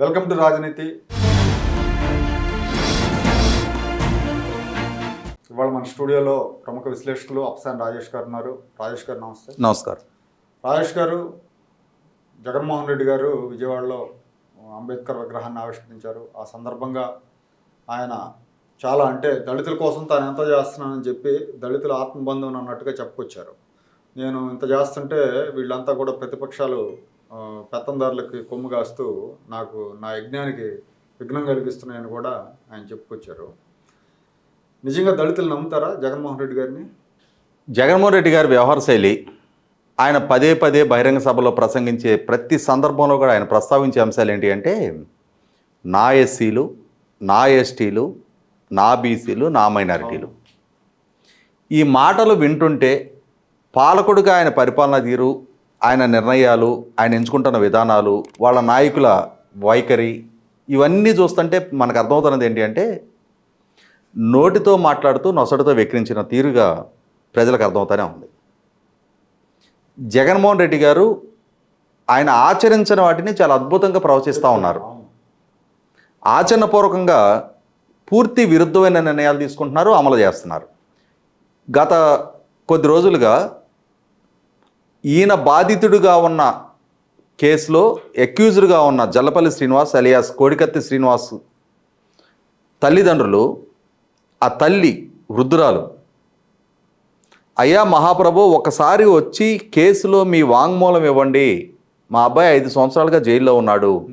Welcome to రాజనీతి. ఇవాళ మన స్టూడియోలో ప్రముఖ విశ్లేషకులు అప్సాన్ రాజేష్ గారు ఉన్నారు. రాజేష్ గారు నమస్తే. నమస్కారం. రాజేష్ గారు జగన్మోహన్ రెడ్డి గారు విజయవాడలో అంబేద్కర్ విగ్రహాన్ని ఆవిష్కరించారు. ఆ సందర్భంగా ఆయన చాలా అంటే దళితుల కోసం తాను ఎంత చేస్తున్నానని చెప్పి దళితుల ఆత్మబంధువుని అన్నట్టుగా చెప్పుకొచ్చారు. నేను ఇంత చేస్తుంటే వీళ్ళంతా కూడా ప్రతిపక్షాలు పెత్తందారులకి కొమ్ము కాస్తూ నాకు నా యజ్ఞానికి విఘ్నం కలిగిస్తున్నాయని కూడా ఆయన చెప్పుకొచ్చారు. నిజంగా దళితులు నమ్ముతారా జగన్మోహన్ రెడ్డి గారిని? జగన్మోహన్ రెడ్డి గారి వ్యవహార శైలి ఆయన పదే పదే బహిరంగ సభలో ప్రసంగించే ప్రతి సందర్భంలో కూడా ఆయన ప్రస్తావించే అంశాలు ఏంటి అంటే నా ఎస్సీలు నా ఎస్టీలు నా బీసీలు నా మైనారిటీలు. ఈ మాటలు వింటుంటే పాలకుడిగా ఆయన పరిపాలన తీరు ఆయన నిర్ణయాలు ఆయన ఎంచుకుంటున్న విధానాలు వాళ్ళ నాయకుల వైఖరి ఇవన్నీ చూస్తుంటే మనకు అర్థమవుతున్నది ఏంటి అంటే నోటితో మాట్లాడుతూ నొసటితో వెక్కిరించిన తీరుగా ప్రజలకు అర్థమవుతానే ఉంది. జగన్మోహన్ రెడ్డి గారు ఆయన ఆచరించిన వాటిని చాలా అద్భుతంగా ప్రవచిస్తూ ఉన్నారు. ఆచరణపూర్వకంగా పూర్తి విరుద్ధమైన నిర్ణయాలు తీసుకుంటున్నారు అమలు చేస్తున్నారు. గత కొద్ది రోజులుగా ఈయన బాధితుడుగా ఉన్న కేసులో ఎక్యూజ్డ్గా ఉన్న జల్లపల్లి శ్రీనివాస్ అలియాస్ కోడికత్తి శ్రీనివాస్ తల్లిదండ్రులు ఆ తల్లి వృద్ధురాలు. అయ్యా మహాప్రభు ఒకసారి వచ్చి కేసులో మీ వాంగ్మూలం ఇవ్వండి. మా అబ్బాయి ఐదు సంవత్సరాలుగా జైల్లో ఉన్నాడు.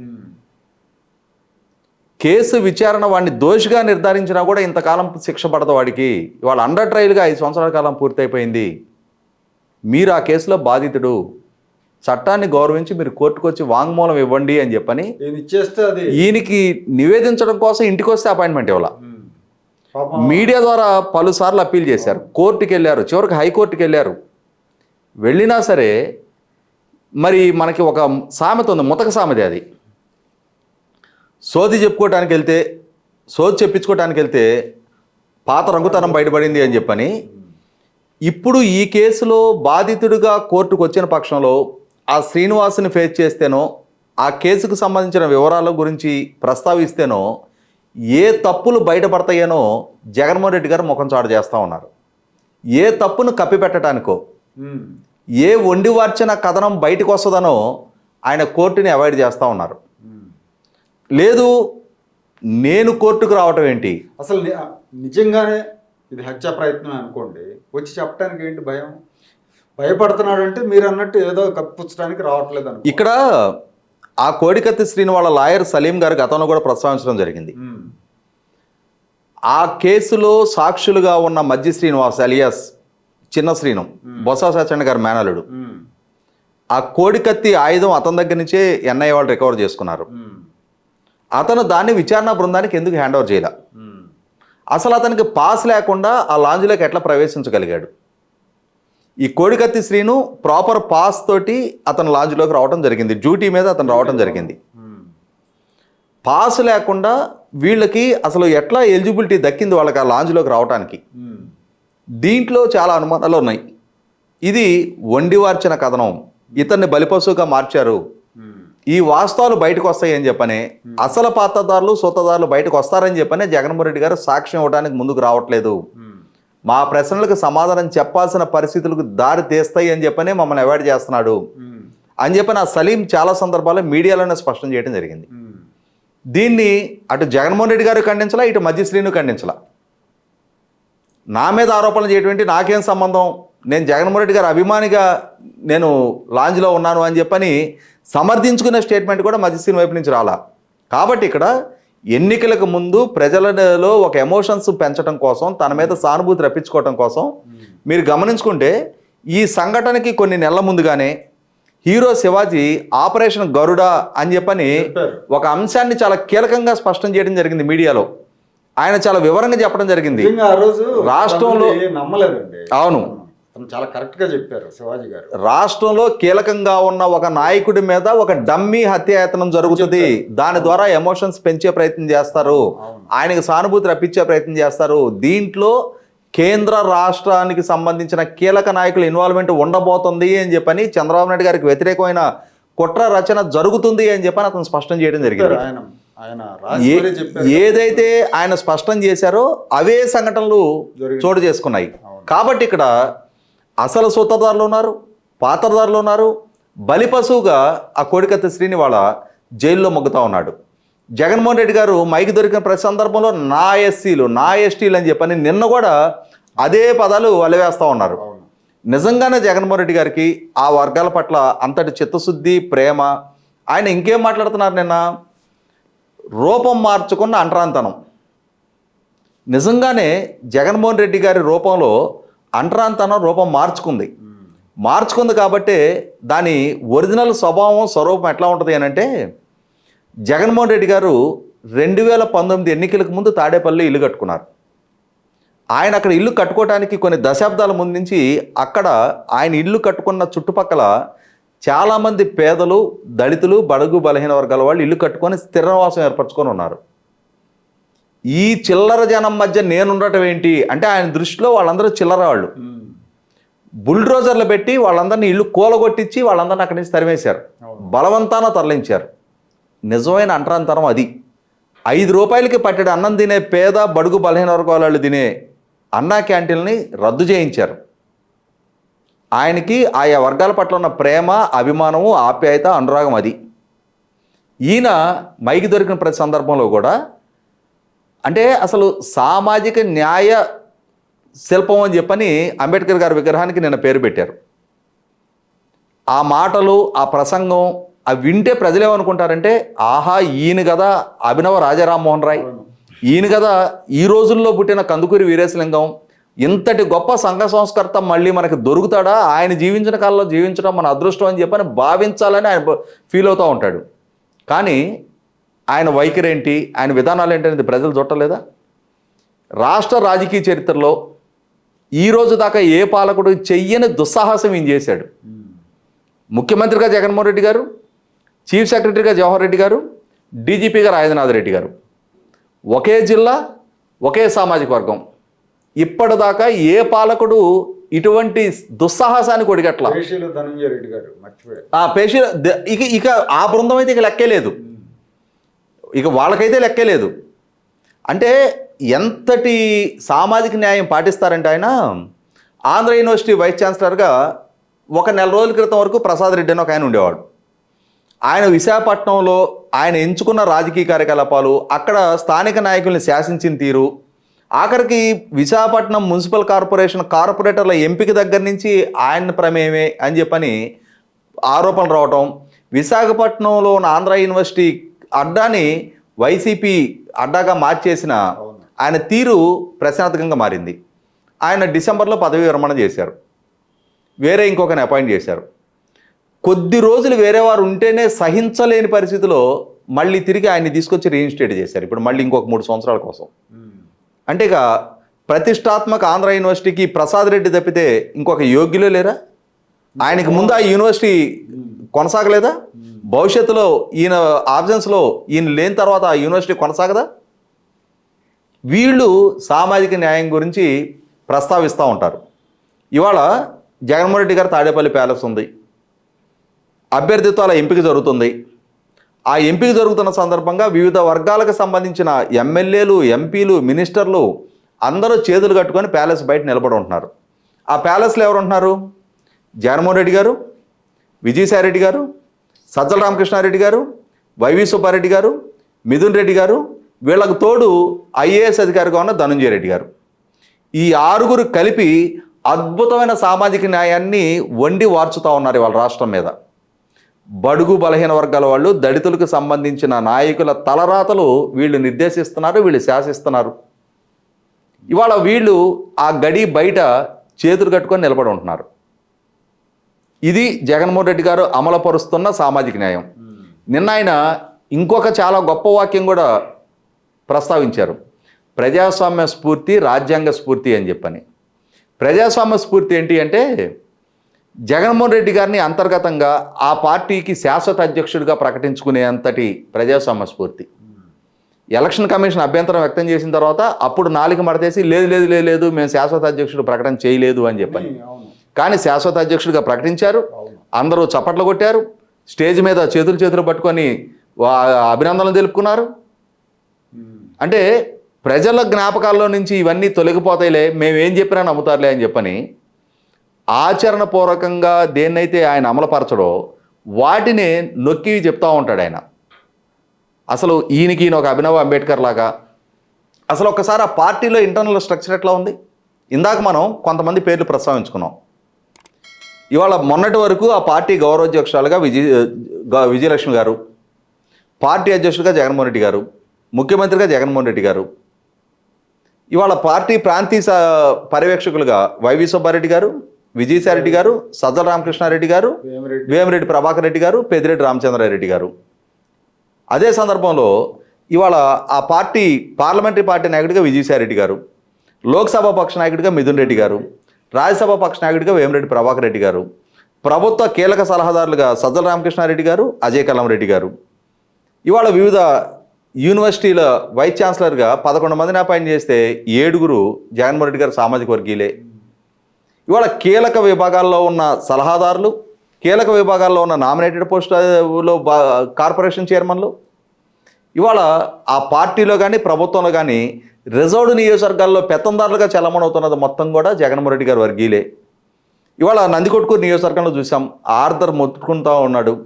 కేసు విచారణ వాడిని దోషిగా నిర్ధారించినా కూడా ఇంతకాలం శిక్ష పడదు వాడికి. ఇవాళ అండర్ ట్రయల్గా ఐదు సంవత్సరాల కాలం పూర్తయిపోయింది. మీరు ఆ కేసులో బాధితుడు. చట్టాన్ని గౌరవించి మీరు కోర్టుకు వచ్చి వాంగ్మూలం ఇవ్వండి అని చెప్పని ఈయనకి నివేదించడం కోసం ఇంటికి వస్తే అపాయింట్మెంట్ ఇవ్వాల. మీడియా ద్వారా పలుసార్లు అప్పీల్ చేశారు. కోర్టుకి వెళ్ళారు చివరికి హైకోర్టుకి వెళ్ళారు వెళ్ళినా సరే మరి మనకి ఒక సామెత ఉంది. ముతక సామెత అది. సోది చెప్పుకోవటానికి వెళ్తే సోది చెప్పించుకోవటానికి వెళ్తే పాత రంగుతనం బయటపడింది అని చెప్పని ఇప్పుడు ఈ కేసులో బాధితుడిగా కోర్టుకు వచ్చిన పక్షంలో ఆ శ్రీనివాసుని ఫేస్ చేస్తేనో ఆ కేసుకు సంబంధించిన వివరాల గురించి ప్రస్తావిస్తేనో ఏ తప్పులు బయటపడతాయేనో జగన్మోహన్ రెడ్డి గారు ముఖం చాటు చేస్తూ ఉన్నారు ఏ తప్పును కప్పిపెట్టడానికో ఉమ్. ఏ వండివార్చిన కథనం బయటకు వస్తుందనో ఆయన కోర్టుని అవాయిడ్ చేస్తూ ఉన్నారు లేదు నేను కోర్టుకు రావటం ఏంటి అసలు నిజంగానే ఇది హత్యా ప్రయత్నం అనుకోండి వచ్చి చెప్పడానికి ఏంటి భయం భయపడుతున్నాడు అంటే మీరు అన్నట్టు ఏదో కప్పించడానికి రావట్లేదు అనుకో ఇక్కడ ఆ కోడికత్తి శ్రీని వాళ్ళ లాయర్ సలీం గారు గతంలో కూడా ప్రస్తావించడం జరిగింది. ఆ కేసులో సాక్షులుగా ఉన్న మధ్య శ్రీనివాస్ అలియాస్ చిన్న శ్రీను బొత్స సత్యనారాయణ గారి మేనలుడు. ఆ కోడికత్తి ఆయుధం అతని దగ్గర నుంచే ఎన్ఐఏ వాళ్ళు రికవర్ చేసుకున్నారు. అతను దాన్ని విచారణ బృందానికి ఎందుకు హ్యాండ్ ఓవర్ చేయాల. అసలు అతనికి పాస్ లేకుండా ఆ లాంజ్లోకి ఎట్లా ప్రవేశించగలిగాడు? ఈ కోడికత్తి శ్రీను ప్రాపర్ పాస్ తోటి అతను లాంజ్లోకి రావడం జరిగింది. డ్యూటీ మీద అతను రావడం జరిగింది. పాస్ లేకుండా వీళ్ళకి అసలు ఎట్లా ఎలిజిబిలిటీ దక్కింది వాళ్ళకి ఆ లాంజ్లోకి రావడానికి. దీంట్లో చాలా అనుమానాలు ఉన్నాయి. ఇది వండివార్చిన కథనం. ఇతన్ని బలిపశువుగా మార్చారు. ఈ వాస్తవాలు బయటకు వస్తాయి అని చెప్పనే అసలు పాత్రదారులు సూతదారులు బయటకు వస్తారని చెప్పనే జగన్మోహన్ రెడ్డి గారు సాక్ష్యం ఇవ్వడానికి ముందుకు రావట్లేదు. మా ప్రశ్నలకు సమాధానం చెప్పాల్సిన పరిస్థితులకు దారి తీస్తాయి అని చెప్పనే మమ్మల్ని అవాయిడ్ చేస్తున్నాడు. అని చెప్పని ఆ సలీం చాలా సందర్భాల్లో మీడియాలోనే స్పష్టం చేయడం జరిగింది. దీన్ని అటు జగన్మోహన్ రెడ్డి గారు ఖండించలా ఇటు మధ్య శ్రీను ఖండించలా నా మీద ఆరోపణలు చేయటువంటి నాకేం సంబంధం నేను జగన్మోహన్ రెడ్డి గారి అభిమానిగా నేను లాంజ్లో ఉన్నాను అని చెప్పని సమర్థించుకునే స్టేట్మెంట్ కూడా మధ్య శ్రీను వైపు నుంచి రాలా. కాబట్టి ఇక్కడ ఎన్నికలకు ముందు ప్రజలలో ఒక ఎమోషన్స్ పెంచడం కోసం తన మీద సానుభూతి రప్పించుకోవడం కోసం మీరు గమనించుకుంటే ఈ సంఘటనకి కొన్ని నెలల ముందుగానే హీరో శివాజీ ఆపరేషన్ గరుడ అని చెప్పని. ఒక అంశాన్ని చాలా కీలకంగా స్పష్టం చేయడం జరిగింది మీడియాలో. ఆయన చాలా వివరంగా చెప్పడం జరిగింది. రాష్ట్రంలో- నమ్మలేదండి. అవును. చాలా కరెక్ట్గా చెప్పారు శివాజీ గారు. రాష్ట్రంలో కీలకంగా ఉన్న ఒక నాయకుడి మీద ఒక డమ్మీ హత్యాయతనం జరుగుతుంది. దాని ద్వారా ఎమోషన్స్ పెంచే ప్రయత్నం చేస్తారు. ఆయనకి సానుభూతి రప్పించే ప్రయత్నం చేస్తారు. దీంట్లో కేంద్ర రాష్ట్రానికి సంబంధించిన కీలక నాయకుల ఇన్వాల్వ్మెంట్ ఉండబోతుంది అని చెప్పని చంద్రబాబు నాయుడు గారికి వ్యతిరేకమైన కుట్ర రచన జరుగుతుంది అని చెప్పని అతను స్పష్టం చేయడం జరిగింది. ఏదైతే ఆయన స్పష్టం చేశారో అవే సంఘటనలు. చోటు చేసుకున్నాయి. కాబట్టి ఇక్కడ అసలు సూత్రధారులు ఉన్నారు పాత్రధారులు ఉన్నారు. బలి పశువుగా ఆ కోడికత్తి శ్రీని వాళ్ళ జైల్లో మొగ్గుతా ఉన్నాడు. జగన్మోహన్ రెడ్డి గారు మైకి దొరికిన ప్రతి సందర్భంలో నా ఎస్సీలు నా ఎస్టీలు అని చెప్పని నిన్న కూడా అదే పదాలు అలవేస్తూ ఉన్నారు. నిజంగానే జగన్మోహన్ రెడ్డి గారికి ఆ వర్గాల పట్ల అంతటి చిత్తశుద్ధి ప్రేమ ఆయన ఇంకేం మాట్లాడుతున్నారు నిన్న? రూపం మార్చుకున్న అంటరాంతనం నిజంగానే జగన్మోహన్ రెడ్డి గారి రూపంలో అంటరాంతనం రూపం మార్చుకుంది. మార్చుకుంది కాబట్టే దాని ఒరిజినల్ స్వభావం స్వరూపం ఎట్లా ఉంటుంది అని అంటే జగన్మోహన్ రెడ్డి గారు రెండు వేల పంతొమ్మిది ఎన్నికలకు ముందు తాడేపల్లి ఇల్లు కట్టుకున్నారు. ఆయన అక్కడ ఇల్లు కట్టుకోవడానికి కొన్ని దశాబ్దాల ముందు నుంచి అక్కడ ఆయన ఇల్లు కట్టుకున్న చుట్టుపక్కల చాలామంది పేదలు దళితులు బడుగు బలహీన వర్గాల వాళ్ళు ఇల్లు కట్టుకొని స్థిరవాసం ఏర్పరచుకొని ఉన్నారు. ఈ చిల్లర జనం మధ్య నేనుండటం ఏంటి? అంటే ఆయన దృష్టిలో వాళ్ళందరూ చిల్లర వాళ్ళు ఉమ్. బుల్డ్రోజర్లు పెట్టి వాళ్ళందరినీ ఇల్లు కూలగొట్టించి వాళ్ళందరినీ అక్కడి నుంచి తరిమేశారు. బలవంతాన తరలించారు. నిజమైన అంటరాంతరం అది. ఐదు రూపాయలకి పట్టెడు అన్నం తినే పేద బడుగు బలహీన వర్గాల వాళ్ళు తినే అన్నా క్యాంటీన్ని రద్దు చేయించారు. ఆయనకి ఆయా వర్గాల పట్ల ఉన్న ప్రేమ అభిమానము ఆప్యాయత అనురాగం అది. ఈయన మైకి దొరికిన ప్రతి సందర్భంలో కూడా అంటే అసలు సామాజిక న్యాయ శిల్పం అని చెప్పని అంబేద్కర్ గారి విగ్రహానికి నిన్న పేరు పెట్టారు. ఆ మాటలు ఆ ప్రసంగం అవి వింటే ప్రజలు ఏమనుకుంటారంటే ఆహా ఈయన కదా అభినవ రాజారామ్మోహన్ రాయ్. ఈయన కదా ఈ రోజుల్లో పుట్టిన కందుకూరి వీరేశలింగం. ఇంతటి గొప్ప సంఘ సంస్కర్త మళ్ళీ మనకి దొరుకుతాడా? ఆయన జీవించిన కాలంలో జీవించడం మన అదృష్టం అని చెప్పని భావించాలని ఆయన ఫీల్ అవుతూ ఉంటాడు. కానీ ఆయన వైఖరి ఏంటి ఆయన విధానాలు ఏంటి అనేది ప్రజలు చూడలేదా రాష్ట్ర రాజకీయ చరిత్రలో ఈ రోజు దాకా ఏ పాలకుడు చెయ్యని దుస్సాహసం ఈయన చేశాడు. ముఖ్యమంత్రిగా జగన్మోహన్ రెడ్డి గారు చీఫ్ సెక్రటరీగా జవహర్ రెడ్డి గారు డీజీపీగా రాజేంద్రనాథ్ రెడ్డి గారు. ఒకే జిల్లా ఒకే సామాజిక వర్గం. ఇప్పటిదాకా ఏ పాలకుడు ఇటువంటి దుస్సాహసానికి ఒడిగట్ల? జయశీల ధనంజయ రెడ్డి గారు మర్చిపోయారు. ఆ పేషి ద- ఇక ఇక ఆ బృందం అయితే ఇక లెక్కే లేదు. ఇక వాళ్ళకైతే లెక్కే లేదు. అంటే ఎంతటి సామాజిక న్యాయం పాటిస్తారంటే ఆయన? ఆంధ్ర యూనివర్సిటీ వైస్ ఛాన్సలర్గా ఒక నెల రోజుల క్రితం వరకు ప్రసాద్ రెడ్డి అని ఒక ఆయన ఉండేవాడు. ఆయన విశాఖపట్నంలో ఆయన ఎంచుకున్న రాజకీయ కార్యకలాపాలు అక్కడ స్థానిక నాయకుల్ని శాసించిన తీరు ఆఖరికి విశాఖపట్నం మున్సిపల్ కార్పొరేషన్ కార్పొరేటర్ల ఎంపిక దగ్గర నుంచి ఆయన ప్రమేయమే అని చెప్పని ఆరోపణలు రావటం విశాఖపట్నంలో ఉన్న ఆంధ్ర యూనివర్సిటీ అడ్డాని వైసీపీ అడ్డాగా మార్చేసిన ఆయన తీరు ప్రశ్నార్థకంగా మారింది. ఆయన డిసెంబర్లో పదవి విరమణ చేశారు. వేరే ఇంకొకరిని అపాయింట్ చేశారు. కొద్ది రోజులు వేరే వారు ఉంటేనే సహించలేని పరిస్థితిలో మళ్ళీ తిరిగి ఆయన్ని తీసుకొచ్చి రీఇన్స్టేట్ చేశారు. ఇప్పుడు మళ్ళీ ఇంకొక మూడు సంవత్సరాల కోసం. అంటే ఇక ప్రతిష్టాత్మక ఆంధ్ర యూనివర్సిటీకి ప్రసాద్ రెడ్డి తప్పితే ఇంకొక యోగ్యులే లేరా? ఆయనకి ముందు ఆ యూనివర్సిటీ కొనసాగలేదా? భవిష్యత్తులో ఈయన ఆప్షన్స్లో ఈయన లేని తర్వాత ఆ యూనివర్సిటీ కొనసాగదా? వీళ్ళు సామాజిక న్యాయం గురించి ప్రస్తావిస్తూ ఉంటారు. ఇవాళ జగన్మోహన్ రెడ్డి గారు తాడేపల్లి ప్యాలెస్ ఉంది. అభ్యర్థిత్వాల ఎంపిక జరుగుతుంది. ఆ ఎంపిక జరుగుతున్న సందర్భంగా వివిధ వర్గాలకు సంబంధించిన ఎమ్మెల్యేలు ఎంపీలు మినిస్టర్లు అందరూ చేతులు కట్టుకొని ప్యాలెస్ బయట నిలబడి ఉంటున్నారు. ఆ ప్యాలెస్లో ఎవరు ఉంటున్నారు? జగన్మోహన్ రెడ్డి గారు? విజయసాయి రెడ్డి గారు? సజ్జల రామకృష్ణారెడ్డి గారు వైవి సుబ్బారెడ్డి గారు మిథున్ రెడ్డి గారు వీళ్ళకు తోడు ఐఏఎస్ అధికారిగా ఉన్న ధనంజయ రెడ్డి గారు. ఈ ఆరుగురు కలిపి అద్భుతమైన సామాజిక న్యాయాన్ని వండి వార్చుతూ ఉన్నారు వాళ్ళ రాష్ట్రం మీద. బడుగు బలహీన వర్గాల వాళ్ళు దళితులకు సంబంధించిన నాయకుల తలరాతలు వీళ్ళు నిర్దేశిస్తున్నారు వీళ్ళు శాసిస్తున్నారు. ఇవాళ వీళ్ళు ఆ గడి బయట చేతులు కట్టుకొని నిలబడి ఉంటున్నారు. ఇది జగన్మోహన్ రెడ్డి గారు అమలుపరుస్తున్న సామాజిక న్యాయం. నిన్న ఆయన ఇంకొక చాలా గొప్ప వాక్యం కూడా ప్రస్తావించారు. ప్రజాస్వామ్య స్ఫూర్తి రాజ్యాంగ స్ఫూర్తి అని చెప్పని. ప్రజాస్వామ్య స్ఫూర్తి ఏంటి అంటే జగన్మోహన్ రెడ్డి గారిని అంతర్గతంగా ఆ పార్టీకి శాశ్వత అధ్యక్షుడిగా ప్రకటించుకునే అంతటి ప్రజాస్వామ్య స్ఫూర్తి. ఎలక్షన్ కమిషన్ అభ్యంతరం వ్యక్తం చేసిన తర్వాత అప్పుడు నాలుగు మడతేసి లేదు లేదు లేదు లేదు మేము శాశ్వత అధ్యక్షుడు ప్రకటన చేయలేదు అని చెప్పని. కానీ శాశ్వత అధ్యక్షుడిగా ప్రకటించారు. అందరూ చప్పట్లు కొట్టారు. స్టేజ్ మీద చేతులు చేతులు పట్టుకొని అభినందనలు తెలుపుకున్నారు. అంటే ప్రజల జ్ఞాపకాల్లో నుంచి ఇవన్నీ తొలగిపోతాయిలే మేము ఏం చెప్పినా నమ్ముతారులే అని చెప్పని ఆచరణపూర్వకంగా దేన్నైతే ఆయన అమలుపరచడో వాటిని నొక్కి చెప్తా ఉంటాడు ఆయన. అసలు ఈయనకి ఈయన ఒక అభినవ్ అంబేద్కర్ లాగా. అసలు ఒక్కసారి ఆ పార్టీలో ఇంటర్నల్ స్ట్రక్చర్ ఎట్లా ఉంది? ఇందాక మనం కొంతమంది పేర్లు ప్రస్తావించుకున్నాం. ఇవాళ మొన్నటి వరకు ఆ పార్టీ గౌరవాధ్యక్షురాలుగా విజయ విజయలక్ష్మి గారు పార్టీ అధ్యక్షుడిగా జగన్మోహన్ రెడ్డి గారు ముఖ్యమంత్రిగా జగన్మోహన్ రెడ్డి గారు ఇవాళ పార్టీ ప్రాంతీయ పర్యవేక్షకులుగా వైవి సుబ్బారెడ్డి గారు విజయసాయిరెడ్డి గారు సజ్జల రామకృష్ణారెడ్డి గారు వేమిరెడ్డి. వేమిరెడ్డి ప్రభాకర్ రెడ్డి గారు పెద్దిరెడ్డి రామచంద్రారెడ్డి గారు. అదే సందర్భంలో ఇవాళ ఆ పార్టీ పార్లమెంటరీ పార్టీ నాయకుడిగా విజయసాయిరెడ్డి గారు లోక్సభ పక్ష నాయకుడిగా మిథున్ రెడ్డి గారు రాజ్యసభ పక్ష నాయకుడిగా వేమిరెడ్డి ప్రభాకర్ రెడ్డి గారు ప్రభుత్వ కీలక సలహాదారులుగా సజ్జల రామకృష్ణారెడ్డి గారు అజయ్ కలం రెడ్డి గారు. ఇవాళ వివిధ యూనివర్సిటీల వైస్ ఛాన్సలర్గా పదకొండు మందిని అపాయింట్ చేస్తే ఏడుగురు జగన్మోహన్ రెడ్డి గారు సామాజిక వర్గీయులే. ఇవాళ కీలక విభాగాల్లో ఉన్న సలహాదారులు కీలక విభాగాల్లో ఉన్న నామినేటెడ్ పోస్టులో బా కార్పొరేషన్ చైర్మన్లు ఇవాళ ఆ పార్టీలో కానీ ప్రభుత్వంలో కానీ రిజర్వ్డ్ నియోజకవర్గాల్లో పెత్తందారులుగా చలమణవుతున్నది మొత్తం కూడా జగన్మోహన్ రెడ్డి గారు వర్గీయులే. ఇవాళ నందికొట్కూరు నియోజకవర్గంలో చూసాం ఆర్దర్ మొత్తుకుంటా ఉన్నాడు.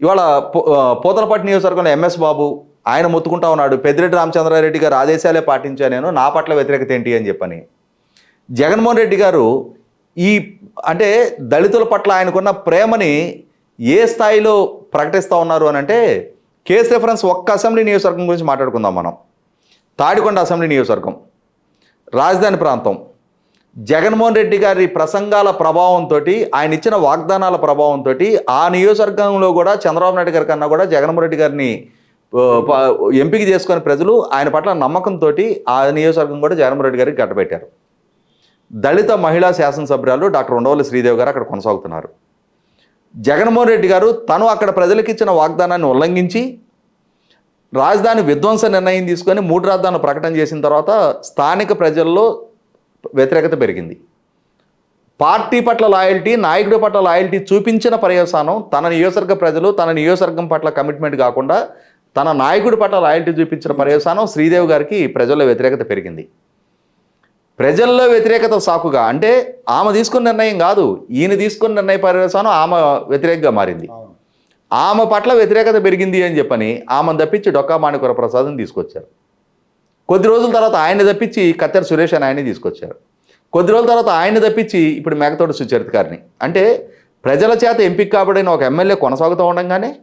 ఇవాళ పో- ఆ, పోతలపట్టు నియోజకవర్గంలో ఎంఎస్ బాబు ఆయన మొత్తుకుంటా ఉన్నాడు. పెద్దిరెడ్డి రామచంద్రారెడ్డి గారు ఆదేశాలే పాటించా నేను నా పట్ల వ్యతిరేకత ఏంటి అని చెప్పని. జగన్మోహన్ రెడ్డి గారు ఈ అంటే దళితుల పట్ల ఆయనకున్న ప్రేమని ఏ స్థాయిలో ప్రకటిస్తూ ఉన్నారు అని అంటే కేస్ రిఫరెన్స్ ఒక్క అసెంబ్లీ నియోజకవర్గం గురించి మాట్లాడుకుందాం మనం. తాడికొండ అసెంబ్లీ నియోజకవర్గం రాజధాని ప్రాంతం. జగన్మోహన్ రెడ్డి గారి ప్రసంగాల ప్రభావంతో ఆయన ఇచ్చిన వాగ్దానాల ప్రభావంతో ఆ నియోజకవర్గంలో కూడా చంద్రబాబు నాయుడు గారి కన్నా కూడా జగన్మోహన్ రెడ్డి గారిని ఎంపిక చేసుకుని ప్రజలు ఆయన పట్ల నమ్మకంతో ఆ నియోజకవర్గం కూడా జగన్మోహన్ రెడ్డి గారికి గట్టబెట్టారు. దళిత మహిళా శాసనసభ్యురాలు డాక్టర్ ఉండవల్లి శ్రీదేవి గారు అక్కడ కొనసాగుతున్నారు. జగన్మోహన్ రెడ్డి గారు తను అక్కడ ప్రజలకు ఇచ్చిన వాగ్దానాన్ని ఉల్లంఘించి రాజధాని విధ్వంస నిర్ణయం తీసుకొని మూడు రాజధానులు ప్రకటన చేసిన తర్వాత స్థానిక ప్రజల్లో వ్యతిరేకత పెరిగింది. పార్టీ పట్ల లాయల్టీ నాయకుడి పట్ల లాయల్టీ చూపించిన పర్యవసానం తన నియోజకవర్గ ప్రజలు తన నియోజకవర్గం పట్ల కమిట్మెంట్ కాకుండా తన నాయకుడి పట్ల లాయల్టీ చూపించిన పర్యవసానం శ్రీదేవి గారికి ప్రజల్లో వ్యతిరేకత పెరిగింది. ప్రజల్లో వ్యతిరేకత సాకుగా అంటే ఆమె తీసుకున్న నిర్ణయం కాదు ఈయన తీసుకున్న నిర్ణయ పర్యవసానం ఆమె వ్యతిరేకంగా మారింది. ఆమె పట్ల వ్యతిరేకత పెరిగింది అని చెప్పని ఆమెను తప్పించి డొక్కా మాణిక్వర ప్రసాద్ని తీసుకొచ్చారు. కొద్ది రోజుల తర్వాత ఆయన తప్పించి కత్తెర సురేష్ అని ఆయన్ని తీసుకొచ్చారు. కొద్ది రోజుల తర్వాత ఆయన తప్పించి ఇప్పుడు మేకతోటి సుచరిత గారిని. అంటే ప్రజల చేత ఎంపిక కాబడిన ఒక ఎమ్మెల్యే కొనసాగుతూ ఉండగానే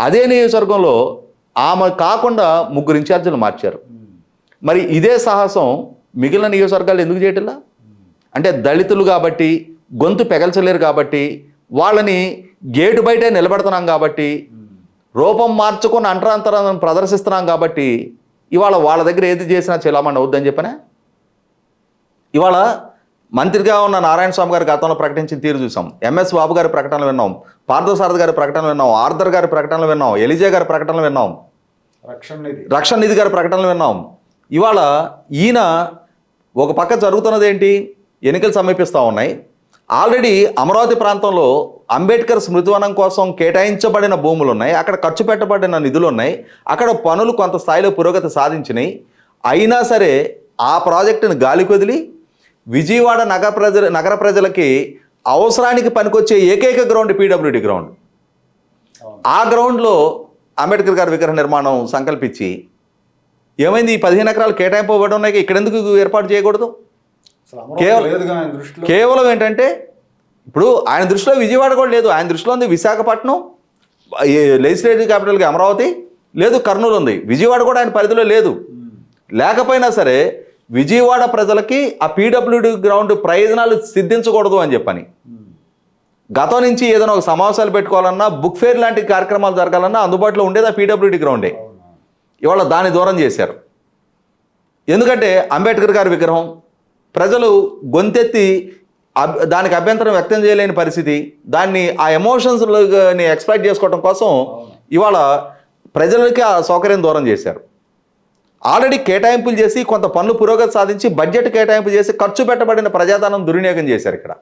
అదే నియోజకవర్గంలో ఆమె కాకుండా ముగ్గురు ఇన్ఛార్జీలు మార్చారు. మరి ఇదే సాహసం మిగిలిన నియోజకవర్గాలు ఎందుకు చేయటంలా? అంటే దళితులు కాబట్టి గొంతు పెగల్చలేరు కాబట్టి వాళ్ళని గేటు బయటే నిలబెడుతున్నాం కాబట్టి. రూపం మార్చుకుని అంటరాంతరం ప్రదర్శిస్తున్నాం కాబట్టి ఇవాళ వాళ్ళ దగ్గర ఏది చేసినా చెలామణి అవుద్దని చెప్పనే? ఇవాళ మంత్రిగా ఉన్న నారాయణ స్వామి గారి గతంలో ప్రకటించిన తీరు చూసాం. ఎంఎస్ బాబు గారి ప్రకటనలు విన్నాం. పార్థసారథి గారి ప్రకటనలు విన్నాం. ఆర్థర్ గారి ప్రకటనలు విన్నాం. ఎలిజే గారి ప్రకటనలు విన్నాం. రక్షణ నిధి. రక్షణ నిధి గారి ప్రకటనలు విన్నాం. ఇవాళ ఈయన ఒక పక్క జరుగుతున్నది ఏంటి ఎన్నికలు సమీపిస్తూ ఉన్నాయి. ఆల్రెడీ అమరావతి ప్రాంతంలో అంబేద్కర్ స్మృతివనం కోసం కేటాయించబడిన భూములు ఉన్నాయి అక్కడ ఖర్చు పెట్టబడిన నిధులు ఉన్నాయి అక్కడ పనులు కొంత స్థాయిలో పురోగతి సాధించినాయి. అయినా సరే ఆ ప్రాజెక్టును గాలి కొదిలి విజయవాడ నగర ప్రజల నగర ప్రజలకి అవసరానికి పనికొచ్చే ఏకైక గ్రౌండ్ పీడబ్ల్యూడి గ్రౌండ్. ఆ గ్రౌండ్లో అంబేద్కర్ గారి విగ్రహ నిర్మాణం సంకల్పించి ఏమైంది? ఈ పదిహేను ఎకరాలు కేటాయింపబడి ఉన్నాయి ఇక్కడ ఎందుకు ఏర్పాటు చేయకూడదు? కేవలం- కేవలం ఏంటంటే ఇప్పుడు ఆయన దృష్టిలో విజయవాడ కూడా లేదు. ఆయన దృష్టిలో ఉంది విశాఖపట్నం లెజిస్లేటివ్ క్యాపిటల్గా అమరావతి లేదు కర్నూలు ఉంది. విజయవాడ కూడా ఆయన పరిధిలో లేదు. లేకపోయినా సరే విజయవాడ ప్రజలకి ఆ పీడబ్ల్యూడి గ్రౌండ్ ప్రయోజనాలు సిద్ధించకూడదు అని చెప్పని. గతం నుంచి ఏదైనా ఒక సమావేశాలు పెట్టుకోవాలన్నా బుక్ ఫేర్ లాంటి కార్యక్రమాలు జరగాలన్నా అందుబాటులో ఉండేది ఆ పీడబ్ల్యూడి గ్రౌండే. ఇవాళ దాన్ని దూరం చేశారు. ఎందుకంటే అంబేద్కర్ గారి విగ్రహం ప్రజలు గొంతెత్తి అబ్- దానికి అభ్యంతరం వ్యక్తం చేయలేని పరిస్థితి దాన్ని ఆ ఎమోషన్స్ని ఎక్స్ప్లైట్ చేసుకోవడం కోసం ఇవాళ ప్రజలకి ఆ సౌకర్యం దూరం చేశారు. ఆల్రెడీ కేటాయింపులు చేసి కొంత పనులు పురోగతి సాధించి బడ్జెట్ కేటాయింపు చేసి ఖర్చు పెట్టబడిన ప్రజాధనం దుర్వినియోగం చేశారు ఇక్కడ.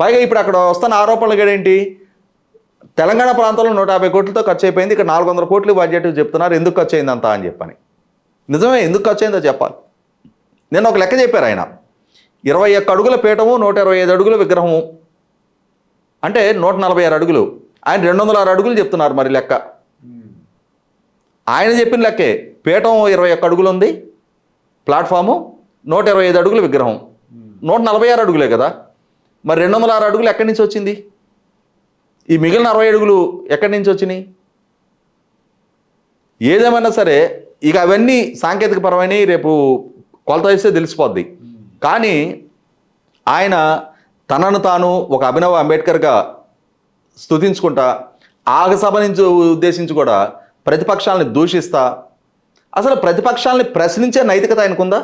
పైగా ఇప్పుడు అక్కడ వస్తున్న ఆరోపణలు ఏంటి? తెలంగాణ ప్రాంతంలో నూట యాభై కోట్లతో ఖర్చు అయిపోయింది. ఇక్కడ నాలుగు వందల కోట్లు బడ్జెట్ చెప్తున్నారు. ఎందుకు ఖర్చు అయింది అంతా అని చెప్పని. నిజమే ఎందుకు ఖర్చు అయిందో చెప్పాలి. నేను ఒక లెక్క చెప్పారు ఆయన. ఇరవై ఒక్క అడుగుల పీఠము నూట ఇరవై ఐదు అడుగుల విగ్రహము. అంటే నూట నలభై ఆరు అడుగులు. ఆయన రెండు వందల ఆరు అడుగులు చెప్తున్నారు మరి లెక్క. ఆయన చెప్పిన లెక్కే. పీఠం ఇరవై ఒక్క అడుగులు ఉంది. ప్లాట్ఫాము నూట ఇరవై ఐదు అడుగుల విగ్రహం. నూట నలభై ఆరు అడుగులే కదా. మరి రెండు వందల ఆరు అడుగులు ఎక్కడి నుంచి వచ్చింది? ఈ మిగిలిన అరవై అడుగులు ఎక్కడి నుంచి వచ్చినాయి? ఏదేమైనా సరే ఇక అవన్నీ సాంకేతిక పరమైనవి రేపు కొలత వేస్తే తెలిసిపోద్ది. కానీ ఆయన తనను తాను ఒక అభినవ అంబేద్కర్గా స్తుతించుకుంటా ఆగసభ నుంచి ఉద్దేశించి కూడా ప్రతిపక్షాలని దూషిస్తా అసలు ప్రతిపక్షాలని ప్రశ్నించే నైతికత ఆయనకుందా?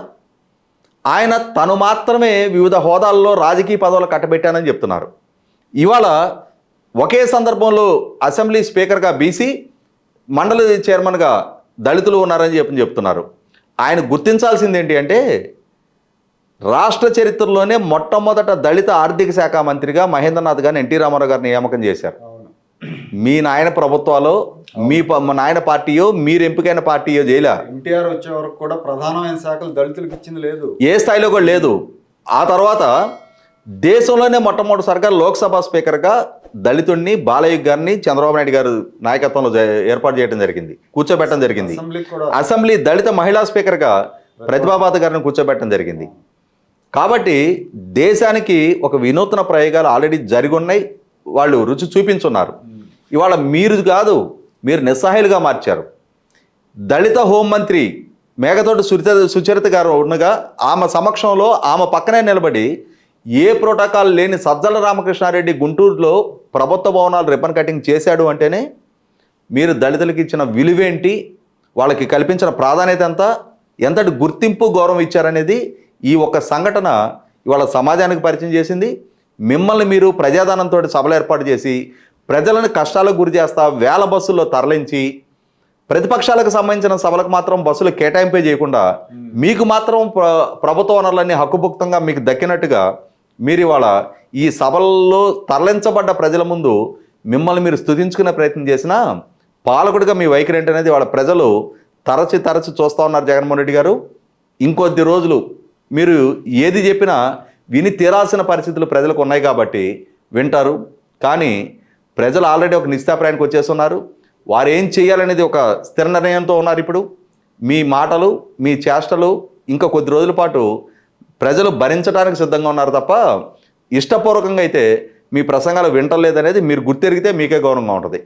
ఆయన తను మాత్రమే వివిధ హోదాల్లో రాజకీయ పదవులు కట్టబెట్టానని చెప్తున్నారు. ఇవాళ ఒకే సందర్భంలో అసెంబ్లీ స్పీకర్గా బీసీ మండలి చైర్మన్గా దళితులు ఉన్నారని చెప్పి చెప్తున్నారు. ఆయన గుర్తించాల్సింది ఏంటి అంటే రాష్ట్ర చరిత్రలోనే మొట్టమొదట దళిత ఆర్థిక శాఖ మంత్రిగా మహేంద్రనాథ్ గారిని ఎన్టీ రామారావు గారిని నియామకం చేశారు. మీ నాయన ప్రభుత్వాలో మా నాయన పార్టీయో మీరు ఎంపికైన పార్టీయో చేయలే ఎన్టీఆర్ వచ్చే వరకు కూడా ప్రధానమైన శాఖలు దళితులకు ఇచ్చింది లేదు. ఏ స్థాయిలో కూడా లేదు. ఆ తర్వాత దేశంలోనే మొట్టమొదటిసారిగా లోక్సభ స్పీకర్గా దళితుడిని బాలయ్య గారిని చంద్రబాబు నాయుడు గారు నాయకత్వంలో ఏర్పాటు చేయడం జరిగింది కూర్చోబెట్టడం జరిగింది. అసెంబ్లీ దళిత మహిళా స్పీకర్గా ప్రతిభాబాద్ గారిని కూర్చోబెట్టడం జరిగింది. కాబట్టి దేశానికి ఒక వినూత్న ప్రయోగాలు ఆల్రెడీ జరిగి ఉన్నాయి వాళ్ళు రుచి చూపించున్నారు. ఇవాళ మీరు కాదు మీరు నిస్సహాయులుగా మార్చారు. దళిత హోంమంత్రి మేఘతోటి సురిత సుచరిత గారు ఉండగా ఆమె సమక్షంలో ఆమె పక్కనే నిలబడి ఏ ప్రోటోకాల్ లేని సజ్జల రామకృష్ణారెడ్డి గుంటూరులో ప్రభుత్వ భవనాలు రిబ్బన్ కటింగ్ చేశాడు అంటేనే మీరు దళితులకు ఇచ్చిన విలువేంటి? వాళ్ళకి కల్పించిన ప్రాధాన్యత ఎంత? ఎంతటి గుర్తింపు గౌరవం ఇచ్చారనేది ఈ ఒక్క సంఘటన ఇవాళ సమాజానికి పరిచయం చేసింది. మిమ్మల్ని మీరు ప్రజాదానంతో సభలు ఏర్పాటు చేసి ప్రజలను కష్టాలకు గురి చేస్తా వేల బస్సుల్లో తరలించి ప్రతిపక్షాలకు సంబంధించిన సభలకు మాత్రం బస్సులు కేటాయింపే చేయకుండా మీకు మాత్రం ప్ర ప్రభుత్వ వనరులన్నీ హక్కుభుక్తంగా మీకు దక్కినట్టుగా మీరు ఇవాళ ఈ సభల్లో తరలించబడ్డ ప్రజల ముందు మిమ్మల్ని మీరు స్థుతించుకునే ప్రయత్నం చేసినా పాలకుడిగా మీ వైఖరి ఏంటనేది వాళ్ళ ప్రజలు తరచి తరచి చూస్తూ ఉన్నారు జగన్మోహన్ రెడ్డి గారు. ఇంకొద్ది రోజులు మీరు ఏది చెప్పినా విని తీరాల్సిన పరిస్థితులు ప్రజలకు ఉన్నాయి కాబట్టి వింటారు. కానీ ప్రజలు ఆల్రెడీ ఒక నిశ్చాప్రాయానికి వచ్చేస్తున్నారు. వారు ఏం చేయాలనేది ఒక స్థిర నిర్ణయంతో ఉన్నారు ఇప్పుడు. మీ మాటలు మీ చేష్టలు ఇంకా కొద్ది రోజుల పాటు ప్రజలు భరించడానికి సిద్ధంగా ఉన్నారు తప్ప ఇష్టపూర్వకంగా అయితే మీ ప్రసంగాలు వింటలేదనేది మీరు గుర్తెరిగితే మీకే గౌరవంగా ఉంటుంది.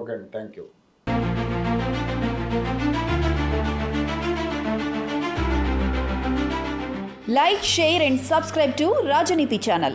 ఓకే అండి. Thank you. Like, share, and subscribe to Rajaniti channel.